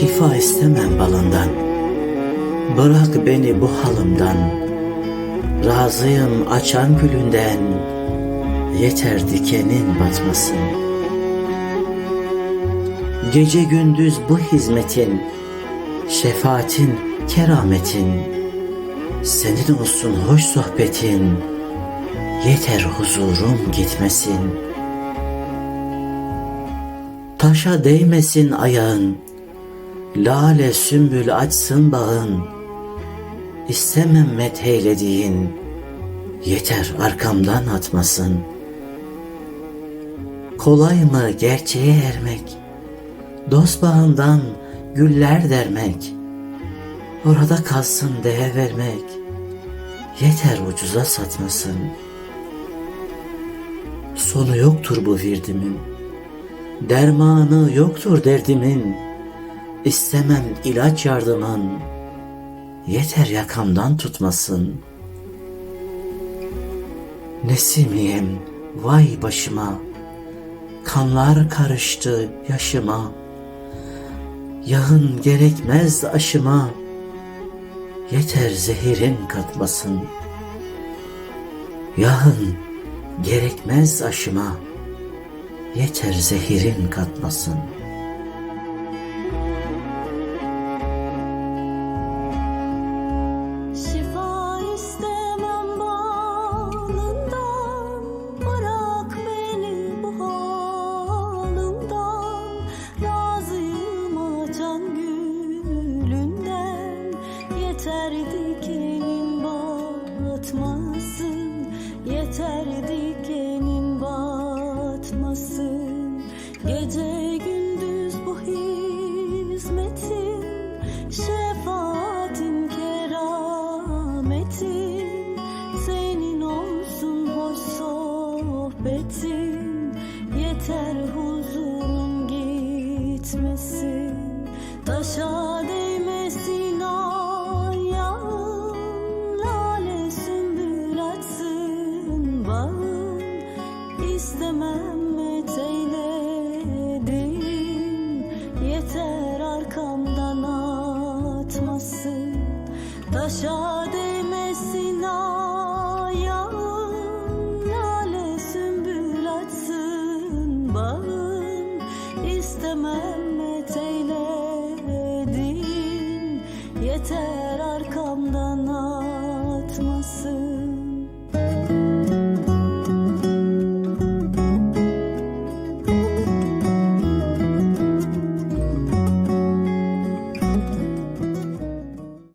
Şifa istemem balından. Bırak beni bu halımdan. Razıyım açan gülünden. Yeter dikenin batmasın. Gece gündüz bu hizmetin, şefaatin, kerametin, senin olsun hoş sohbetin, yeter huzurum gitmesin. Taşa değmesin ayağın, lale sümbül açsın bağın, istemem metheylediğin, yeter arkamdan atmasın. Kolay mı gerçeğe ermek, dost bağından güller dermek, orada kalsın değer vermek, yeter ucuza satmasın. Sonu yoktur bu virdimin, dermanı yoktur derdimin, istemem ilaç yardımın, yeter yakamdan tutmasın. Nesimiyim vay başıma, kanlar karıştı yaşıma, yağın gerekmez aşıma, yeter zehirin katmasın. Yağın gerekmez aşıma, yeter zehirin katmasın. Yeter dikenin batmasın. Yeter dikenin batmasın. Gece gündüz bu hizmetin bağım istemem öteyledim. Yeter arkamdan atmasın Taşa değmesin ayağım. Lale sümbül istemem öteyledim. Yeter arkamdan